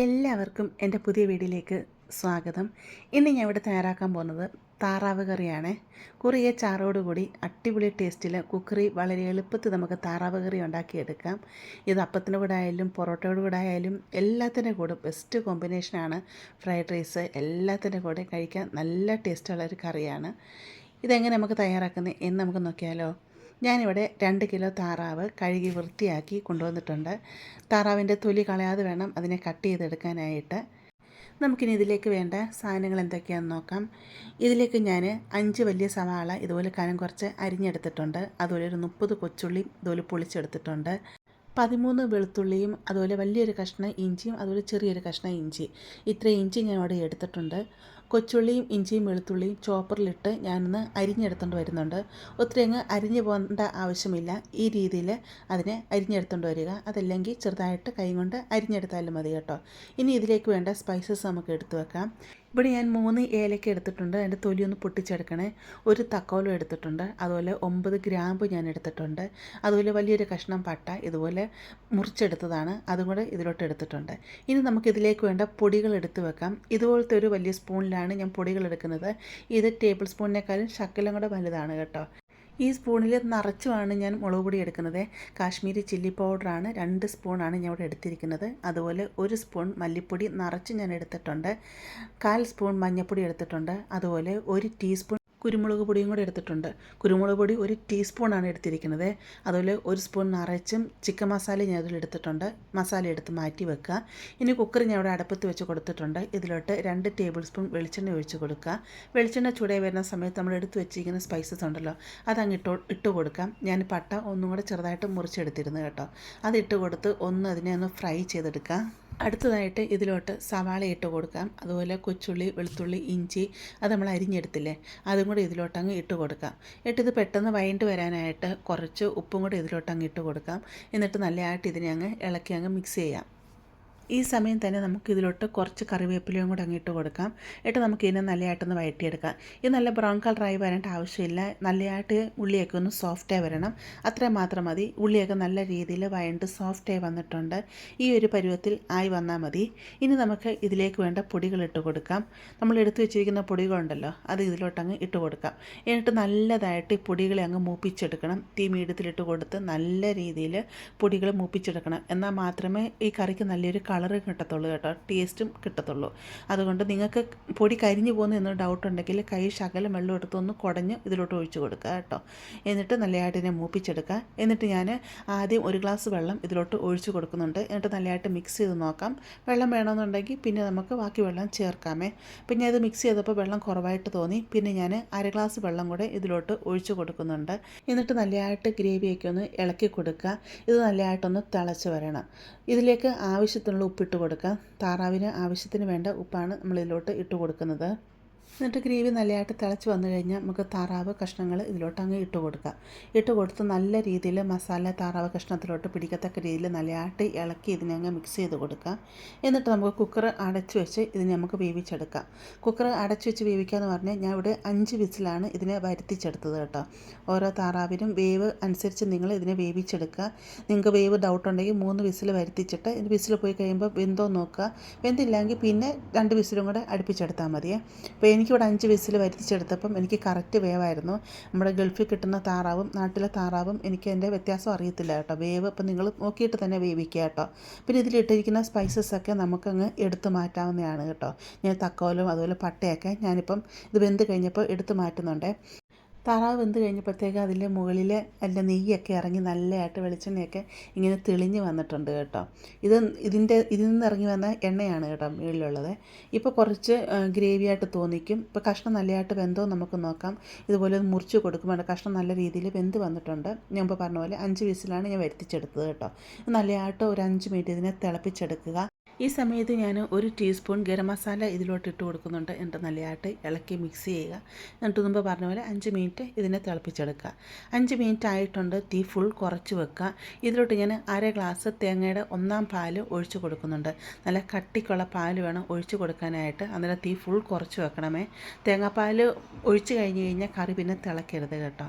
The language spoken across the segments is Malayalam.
എല്ലാവർക്കും എന്റെ പുതിയ വീഡിയോയിലേക്ക് സ്വാഗതം. ഇന്ന് ഞാൻ ഇവിടെ തയ്യാറാക്കാൻ പോകുന്നത് താറാവ് കറിയാണ്. കുറിയ ചാറോടുകൂടി അടിപൊളി ടേസ്റ്റിൽ കുക്കറി വളരെ എളുപ്പത്തിൽ നമുക്ക് താറാവ് കറി ഉണ്ടാക്കിയെടുക്കാം. ഇത് അപ്പത്തിന്റെ കൂടെ ആയാലും പൊറോട്ടയുടെ കൂടെ ആയാലും എല്ലാത്തിന്റെ കൂടെ ബെസ്റ്റ് കോമ്പിനേഷനാണ് ഫ്രൈഡ് റൈസ് എല്ലാത്തിന്റെ കൂടെ കഴിക്കാൻ നല്ല ടേസ്റ്റുള്ള ഒരു കറിയാണ്. ഇതെങ്ങനെ നമുക്ക് തയ്യാറാക്കുന്നത് എന്ന് നമുക്ക് നോക്കിയാലോ. ഞാനിവിടെ രണ്ട് കിലോ താറാവ് കഴുകി വൃത്തിയാക്കി കൊണ്ടുവന്നിട്ടുണ്ട്. താറാവിന്റെ തൊലി കളയാതെ വേണം അതിനെ കട്ട് ചെയ്തെടുക്കാനായിട്ട്. നമുക്കിനി ഇതിലേക്ക് വേണ്ട സാധനങ്ങൾ എന്തൊക്കെയാണെന്ന് നോക്കാം. ഇതിലേക്ക് ഞാൻ അഞ്ച് വലിയ സവാള ഇതുപോലെ കനം കുറച്ച് അരിഞ്ഞെടുത്തിട്ടുണ്ട്. അതുപോലെ ഒരു മുപ്പത് കൊച്ചുള്ളിയും ഇതുപോലെ പൊളിച്ചെടുത്തിട്ടുണ്ട്. പതിമൂന്ന് വെളുത്തുള്ളിയും അതുപോലെ വലിയൊരു കഷ്ണം ഇഞ്ചിയും അതുപോലെ ചെറിയൊരു കഷ്ണം ഇഞ്ചി. ഇത്രയും ഇഞ്ചി ഞാൻ അവിടെ എടുത്തിട്ടുണ്ട്. കൊച്ചുള്ളിയും ഇഞ്ചിയും വെളുത്തുള്ളിയും ചോപ്പറിലിട്ട് ഞാനൊന്ന് അരിഞ്ഞെടുത്തുകൊണ്ട് വരുന്നുണ്ട്. ഒത്തിരി അങ്ങ് അരിഞ്ഞു പോകേണ്ട ആവശ്യമില്ല. ഈ രീതിയിൽ അതിനെ അരിഞ്ഞെടുത്തുകൊണ്ട് വരിക. അതല്ലെങ്കിൽ ചെറുതായിട്ട് കൈ കൊണ്ട് അരിഞ്ഞെടുത്താലും മതി കേട്ടോ. ഇനി ഇതിലേക്ക് വേണ്ട സ്പൈസസ് നമുക്ക് എടുത്തു വെക്കാം. ഇവിടെ ഞാൻ മൂന്ന് ഏലക്ക എടുത്തിട്ടുണ്ട്. അതിന്റെ തൊലി ഒന്ന് പൊട്ടിച്ചെടുക്കണേ. ഒരു തക്കോലം എടുത്തിട്ടുണ്ട്. അതുപോലെ ഒമ്പത് ഗ്രാമ്പ് ഞാൻ എടുത്തിട്ടുണ്ട്. അതുപോലെ വലിയൊരു കഷ്ണം പട്ട ഇതുപോലെ മുറിച്ചെടുത്തതാണ്. അതും കൂടെ ഇതിലോട്ട് എടുത്തിട്ടുണ്ട്. ഇനി നമുക്കിതിലേക്ക് വേണ്ട പൊടികൾ എടുത്തു വെക്കാം. ഇതുപോലത്തെ ഒരു വലിയ സ്പൂണിലാണ് ഞാൻ പൊടികൾ എടുക്കുന്നത്. ഇത് ടേബിൾ സ്പൂണിനേക്കാളും ശക്കലും കൂടെ വലുതാണ് കേട്ടോ. ഈ സ്പൂണിൽ നിറച്ചുമാണ് ഞാൻ മുളക് പൊടി എടുക്കുന്നത്. കാശ്മീരി ചില്ലി പൗഡറാണ് രണ്ട് സ്പൂണാണ് ഞാൻ ഇവിടെ എടുത്തിരിക്കുന്നത്. അതുപോലെ ഒരു സ്പൂൺ മല്ലിപ്പൊടി നിറച്ച് ഞാൻ എടുത്തിട്ടുണ്ട്. കാൽ സ്പൂൺ മഞ്ഞൾപ്പൊടി എടുത്തിട്ടുണ്ട്. അതുപോലെ ഒരു ടീസ്പൂൺ കുരുമുളക് പൊടിയും കൂടെ എടുത്തിട്ടുണ്ട്. കുരുമുളക് പൊടി ഒരു ടീസ്പൂണാണ് എടുത്തിരിക്കുന്നത്. അതുപോലെ ഒരു സ്പൂൺ നിറച്ചും ചിക്കൻ മസാല ഞാൻ അതിൽ എടുത്തിട്ടുണ്ട്. മസാല എടുത്ത് മാറ്റി വെക്കുക. ഇനി കുക്കർ ഞാൻ ഇവിടെ അടുപ്പത്ത് വെച്ച് കൊടുത്തിട്ടുണ്ട്. ഇതിലോട്ട് രണ്ട് ടേബിൾ സ്പൂൺ വെളിച്ചെണ്ണ ഒഴിച്ച് കൊടുക്കുക. വെളിച്ചെണ്ണ ചൂടായി വരുന്ന സമയത്ത് നമ്മൾ എടുത്ത് വെച്ചിരിക്കുന്ന സ്പൈസസ് ഉണ്ടല്ലോ അതങ്ങ് ഇട്ടോ ഇട്ട് കൊടുക്കാം. ഞാൻ പട്ട ഒന്നും കൂടെ ചെറുതായിട്ട് മുറിച്ചെടുത്തിരുന്നു കേട്ടോ. അത് ഇട്ട് കൊടുത്ത് ഒന്ന് അതിനെ ഒന്ന് ഫ്രൈ ചെയ്തെടുക്കാം അടുത്തതായിട്ട് ഇതിലോട്ട് സവാള ഇട്ട് കൊടുക്കാം. അതുപോലെ കൊച്ചുള്ളി വെളുത്തുള്ളി ഇഞ്ചി അത് നമ്മൾ അരിഞ്ഞെടുത്തില്ലേ അതും കൂടി ഇതിലോട്ടങ്ങ് ഇട്ട് കൊടുക്കാം. ഇട്ടിത് പെട്ടെന്ന് വൈകിട്ട് വരാനായിട്ട് കുറച്ച് ഉപ്പും കൂടി ഇതിലോട്ടങ്ങ് ഇട്ട് കൊടുക്കാം. എന്നിട്ട് നല്ലതായിട്ട് ഇതിനെ അങ്ങ് ഇളക്കി അങ്ങ് മിക്സ് ചെയ്യാം. ഈ സമയം തന്നെ നമുക്ക് ഇതിലോട്ട് കുറച്ച് കറിവേപ്പിലയും കൂടെ അങ്ങിട്ട് കൊടുക്കാം. എന്നിട്ട് നമുക്ക് ഇതിനെ നല്ലതായിട്ടൊന്ന് വഴറ്റിയെടുക്കാം. ഇത് നല്ല ബ്രൗൺ കളറായി വരേണ്ട ആവശ്യമില്ല. നല്ലതായിട്ട് ഉള്ളിയൊക്കെ ഒന്ന് സോഫ്റ്റായി വരണം. അത്രയും മാത്രം മതി. ഉള്ളിയൊക്കെ നല്ല രീതിയിൽ വഴണ്ട് സോഫ്റ്റായി വന്നിട്ടുണ്ട്. ഈ ഒരു പരുവത്തിൽ ആയി വന്നാൽ മതി. ഇനി നമുക്ക് ഇതിലേക്ക് വേണ്ട പൊടികൾ ഇട്ട് കൊടുക്കാം. നമ്മൾ എടുത്തു വെച്ചിരിക്കുന്ന പൊടികളുണ്ടല്ലോ അത് ഇതിലോട്ടങ്ങ് ഇട്ട് കൊടുക്കാം. എന്നിട്ട് നല്ലതായിട്ട് ഈ പൊടികളെ അങ്ങ് മൂപ്പിച്ചെടുക്കണം. തീ മീഡിയത്തിലിട്ട് കൊടുത്ത് നല്ല രീതിയിൽ പൊടികൾ മൂപ്പിച്ചെടുക്കണം. എന്നാൽ മാത്രമേ ഈ കറിക്ക് നല്ലൊരു കളറ് കിട്ടത്തുള്ളൂ കേട്ടോ. ടേസ്റ്റും കിട്ടത്തുള്ളൂ. അതുകൊണ്ട് നിങ്ങൾക്ക് പൊടി കരിഞ്ഞു പോകുന്ന എന്നൊരു ഡൗട്ട് ഉണ്ടെങ്കിൽ കൈ ശകലം വെള്ളം എടുത്തൊന്ന് കുടഞ്ഞ് ഇതിലോട്ട് ഒഴിച്ചു കൊടുക്കുക കേട്ടോ. എന്നിട്ട് നല്ലതായിട്ട് ഇതിനെ മൂപ്പിച്ചെടുക്കുക. എന്നിട്ട് ഞാൻ ആദ്യം ഒരു ഗ്ലാസ് വെള്ളം ഇതിലോട്ട് ഒഴിച്ചു കൊടുക്കുന്നുണ്ട്. എന്നിട്ട് നല്ലതായിട്ട് മിക്സ് ചെയ്ത് നോക്കാം. വെള്ളം വേണമെന്നുണ്ടെങ്കിൽ പിന്നെ നമുക്ക് ബാക്കി വെള്ളം ചേർക്കാമേ. പിന്നെ അത് മിക്സ് ചെയ്തപ്പോൾ വെള്ളം കുറവായിട്ട് തോന്നി. പിന്നെ ഞാൻ അര ഗ്ലാസ് വെള്ളം കൂടെ ഇതിലോട്ട് ഒഴിച്ചു കൊടുക്കുന്നുണ്ട്. എന്നിട്ട് നല്ലതായിട്ട് ഗ്രേവിയൊക്കെ ഒന്ന് ഇളക്കി കൊടുക്കുക. ഇത് നല്ലതായിട്ടൊന്ന് തിളച്ച് വരണം. ഇതിലേക്ക് ആവശ്യത്തിനുള്ള ഉപ്പിട്ട് കൊടുക്കുക. താറാവിന് ആവശ്യത്തിന് വേണ്ട ഉപ്പാണ് നമ്മളിതിലോട്ട് ഇട്ട് കൊടുക്കുന്നത്. എന്നിട്ട് ഗ്രേവി നല്ലതായിട്ട് തിളച്ച് വന്നു കഴിഞ്ഞാൽ നമുക്ക് താറാവ് കഷ്ണങ്ങൾ ഇതിലോട്ട് അങ്ങ് ഇട്ട് കൊടുക്കാം. ഇട്ട് കൊടുത്ത് നല്ല രീതിയിൽ മസാല താറാവ് കഷ്ണത്തിലോട്ട് പിടിക്കത്തക്ക രീതിയിൽ നല്ലതായിട്ട് ഇളക്കി ഇതിനെ അങ്ങ് മിക്സ് ചെയ്ത് കൊടുക്കാം. എന്നിട്ട് നമുക്ക് കുക്കർ അടച്ചു വെച്ച് ഇതിനെ നമുക്ക് വേവിച്ചെടുക്കാം. കുക്കർ അടച്ചു വെച്ച് വേവിക്കുക എന്ന് പറഞ്ഞാൽ ഞാൻ ഇവിടെ അഞ്ച് വിസിലാണ് ഇതിനെ വരുത്തിച്ചെടുത്തത് കേട്ടോ. ഓരോ താറാവിനും വേവ് അനുസരിച്ച് നിങ്ങൾ ഇതിനെ വേവിച്ചെടുക്കുക. നിങ്ങൾക്ക് വേവ് ഡൗട്ട് ഉണ്ടെങ്കിൽ മൂന്ന് വിസിൽ വരുത്തിച്ചിട്ട് ഇത് വിസിൽ പോയി കഴിയുമ്പോൾ വെന്തോ നോക്കുക. വെന്തില്ലെങ്കിൽ പിന്നെ രണ്ട് വിസിലും കൂടെ അടുപ്പിച്ചെടുത്താൽ മതിയേ. അപ്പോൾ എനിക്കിവിടെ അഞ്ച് വിസിൽ വരുത്തിച്ചെടുത്തപ്പം എനിക്ക് കറക്റ്റ് വേവായിരുന്നു. നമ്മുടെ ഗൾഫിൽ കിട്ടുന്ന താറാവും നാട്ടിലെ താറാവും എനിക്ക് എന്റെ വ്യത്യാസം അറിയത്തില്ല കേട്ടോ. വേവ് അപ്പം നിങ്ങൾ നോക്കിയിട്ട് തന്നെ വേവിക്കുക കേട്ടോ. പിന്നെ ഇതിലിട്ടിരിക്കുന്ന സ്പൈസസ് ഒക്കെ നമുക്കങ്ങ് എടുത്തു മാറ്റാവുന്നതാണ് കേട്ടോ. ഞാൻ തക്കോലും അതുപോലെ പട്ടയൊക്കെ ഞാനിപ്പം ഇത് വെന്ത് കഴിഞ്ഞപ്പോൾ എടുത്തു മാറ്റുന്നുണ്ട്. താറാവ് വെന്ത് കഴിഞ്ഞപ്പോഴത്തേക്ക് അതിന്റെ മുകളിൽ അല്ല നെയ്യൊക്കെ ഇറങ്ങി നല്ലതായിട്ട് വെളിച്ചെണ്ണയൊക്കെ ഇങ്ങനെ തെളിഞ്ഞ് വന്നിട്ടുണ്ട് കേട്ടോ. ഇത് ഇതിന്റെ ഇതിൽ നിന്ന് ഇറങ്ങി വന്ന എണ്ണയാണ് കേട്ടോ മുകളിലുള്ളത്. ഇപ്പോൾ കുറച്ച് ഗ്രേവി ആയിട്ട് തോന്നിക്കും. ഇപ്പോൾ കഷ്ണം നല്ലതായിട്ട് വെന്തോ നമുക്ക് നോക്കാം. ഇതുപോലെ മുറിച്ച് കൊടുക്കുമ്പോൾ കഷ്ണം നല്ല രീതിയിൽ വെന്ത് വന്നിട്ടുണ്ട്. ഞാൻ ഇപ്പോൾ പറഞ്ഞ പോലെ അഞ്ച് വിസിലാണ് ഞാൻ വരുത്തിച്ചെടുത്തത് കേട്ടോ. നല്ലതായിട്ട് ഒരു അഞ്ച് മിനിറ്റ് ഇതിനെ തിളപ്പിച്ചെടുക്കുക. ഈ സമയത്ത് ഞാൻ ഒരു ടീസ്പൂൺ ഗരം മസാല ഇതിലോട്ട് ഇട്ട് കൊടുക്കുന്നുണ്ട്. എന്നിട്ട് നല്ലതായിട്ട് ഇളക്കി മിക്സ് ചെയ്യുക. എന്നിട്ട് മുമ്പ് പറഞ്ഞ പോലെ അഞ്ച് മിനിറ്റ് ഇതിനെ തിളപ്പിച്ചെടുക്കുക. അഞ്ച് മിനിറ്റ് ആയിട്ടുണ്ട്. തീ ഫുൾ കുറച്ച് വെക്കുക. ഇതിലോട്ട് ഞാൻ അര ഗ്ലാസ് തേങ്ങയുടെ ഒന്നാം പാൽ ഒഴിച്ചു കൊടുക്കുന്നുണ്ട്. നല്ല കട്ടിക്കുള്ള പാൽ വേണം ഒഴിച്ചു കൊടുക്കാനായിട്ട്. അന്നേരം തീ ഫുൾ കുറച്ച് വെക്കണമേ. തേങ്ങാപ്പാൽ ഒഴിച്ച് കഴിഞ്ഞ് കഴിഞ്ഞാൽ കറി പിന്നെ തിളക്കരുത് കേട്ടോ.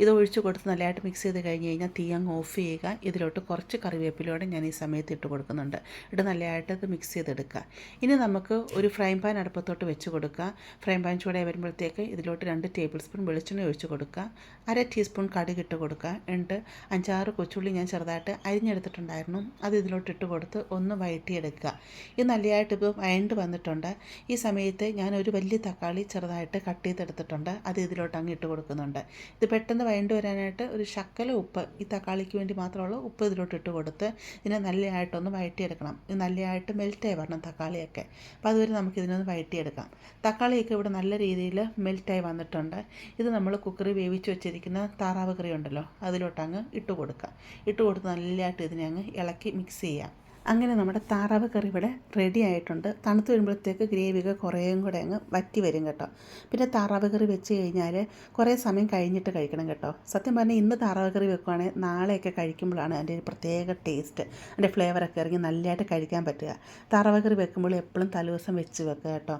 ഇത് ഒഴിച്ച് കൊടുത്ത് നല്ലതായിട്ട് മിക്സ് ചെയ്ത് കഴിഞ്ഞ് കഴിഞ്ഞാൽ തീ അങ്ങ് ഓഫ് ചെയ്യുക. ഇതിലോട്ട് കുറച്ച് കറിവേപ്പിലൂടെ ഞാൻ ഈ സമയത്ത് ഇട്ട് കൊടുക്കുന്നുണ്ട്. ഇട്ട് നല്ലതായിട്ട് ഇത് മിക്സ് ചെയ്തെടുക്കുക. ഇനി നമുക്ക് ഒരു ഫ്രൈ പാൻ അടുപ്പത്തോട്ട് വെച്ച് കൊടുക്കുക. ഫ്രൈ പാൻ ചൂടായി വരുമ്പോഴത്തേക്ക് ഇതിലോട്ട് രണ്ട് ടേബിൾ സ്പൂൺ വെളിച്ചെണ്ണ ഒഴിച്ച് കൊടുക്കുക. അര ടീസ്പൂൺ കടുക് ഇട്ട് കൊടുക്കുക. എന്നിട്ട് അഞ്ചാറ് കൊച്ചുള്ളി ഞാൻ ചെറുതായിട്ട് അരിഞ്ഞെടുത്തിട്ടുണ്ടായിരുന്നു. അത് ഇതിലോട്ട് ഇട്ട് കൊടുത്ത് ഒന്ന് വഴറ്റിയെടുക്കുക ഇത് നല്ലതായിട്ട് ഇപ്പോൾ വയണ്ട് വന്നിട്ടുണ്ട്. ഈ സമയത്ത് ഞാൻ ഒരു വലിയ തക്കാളി ചെറുതായിട്ട് കട്ട് ചെയ്തെടുത്തിട്ടുണ്ട്. അത് ഇതിലോട്ട് അങ്ങ് ഇട്ട് കൊടുക്കുന്നുണ്ട്. ഇത് പെട്ടെന്ന് വഴണ്ട് വരാനായിട്ട് ഒരു ശക്കല ഉപ്പ് ഈ തക്കാളിക്ക് വേണ്ടി മാത്രമുള്ള ഉപ്പ് ഇതിലോട്ട് ഇട്ട് കൊടുത്ത് ഇതിനെ നല്ലതായിട്ടൊന്ന് വഴറ്റിയെടുക്കണം. നല്ലതായിട്ട് മെൽറ്റായി വരണം തക്കാളിയൊക്കെ. അപ്പോൾ അതുവരെ നമുക്ക് ഇതിനൊന്ന് വഴറ്റിയെടുക്കാം. തക്കാളിയൊക്കെ ഇവിടെ നല്ല രീതിയിൽ മെൽറ്റായി വന്നിട്ടുണ്ട്. ഇത് നമ്മൾ കുക്കറി വേവിച്ച് വെച്ചിരിക്കുന്ന താറാവ് കറി ഉണ്ടല്ലോ അതിലോട്ടങ്ങ് ഇട്ട് കൊടുക്കാം ഇട്ട് കൊടുത്ത് നല്ലതായിട്ട് ഇതിനെ അങ്ങ് ഇളക്കി മിക്സ് ചെയ്യാം അങ്ങനെ നമ്മുടെ താറാവ് കറി ഇവിടെ റെഡി ആയിട്ടുണ്ട്. തണുത്ത് വരുമ്പോഴത്തേക്ക് ഗ്രേവിയൊക്കെ കുറേയും കൂടെ അങ്ങ് വറ്റി വരും കേട്ടോ. പിന്നെ താറാവ് കറി വെച്ച് കഴിഞ്ഞാൽ കുറേ സമയം കഴിഞ്ഞിട്ട് കഴിക്കണം കേട്ടോ. സത്യം പറഞ്ഞാൽ ഇന്ന് താറാവ് കറി വെക്കുവാണെങ്കിൽ നാളെയൊക്കെ കഴിക്കുമ്പോഴാണ് അതിന്റെ ഒരു പ്രത്യേക ടേസ്റ്റ് അതിന്റെ ഫ്ലേവറൊക്കെ ഇറങ്ങി നല്ലതായിട്ട് കഴിക്കാൻ പറ്റുക. താറാവ് കറി വെക്കുമ്പോൾ എപ്പോഴും തലേദിവസം വെച്ച് വെക്കുക കേട്ടോ.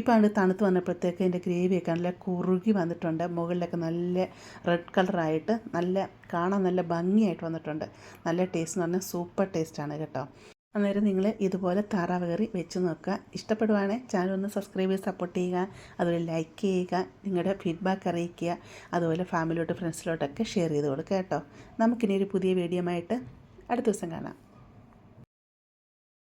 ഇപ്പോൾ ആണ് തണുത്ത് വന്നപ്പോഴത്തേക്ക് അതിന്റെ ഗ്രേവിയൊക്കെ നല്ല കുറുകി വന്നിട്ടുണ്ട്. മുകളിലൊക്കെ നല്ല റെഡ് കളറായിട്ട് നല്ല കാണാൻ നല്ല ഭംഗിയായിട്ട് വന്നിട്ടുണ്ട്. നല്ല ടേസ്റ്റ് എന്ന് പറഞ്ഞാൽ സൂപ്പർ ടേസ്റ്റാണ് കേട്ടോ. അന്നേരം നിങ്ങൾ ഇതുപോലെ താറാവ് കറി വെച്ച് നോക്കുക. ഇഷ്ടപ്പെടുവാണെങ്കിൽ ചാനൽ ഒന്ന് സബ്സ്ക്രൈബ് ചെയ്ത് സപ്പോർട്ട് ചെയ്യുക. അതുപോലെ ലൈക്ക് ചെയ്യുക. നിങ്ങളുടെ ഫീഡ്ബാക്ക് അറിയിക്കുക. അതുപോലെ ഫാമിലിയോട്ട് ഫ്രണ്ട്സിലോട്ടൊക്കെ ഷെയർ ചെയ്ത് കൊടുക്കുക കേട്ടോ. നമുക്കിനി ഒരു പുതിയ വീഡിയോ ആയിട്ട് അടുത്ത ദിവസം കാണാം.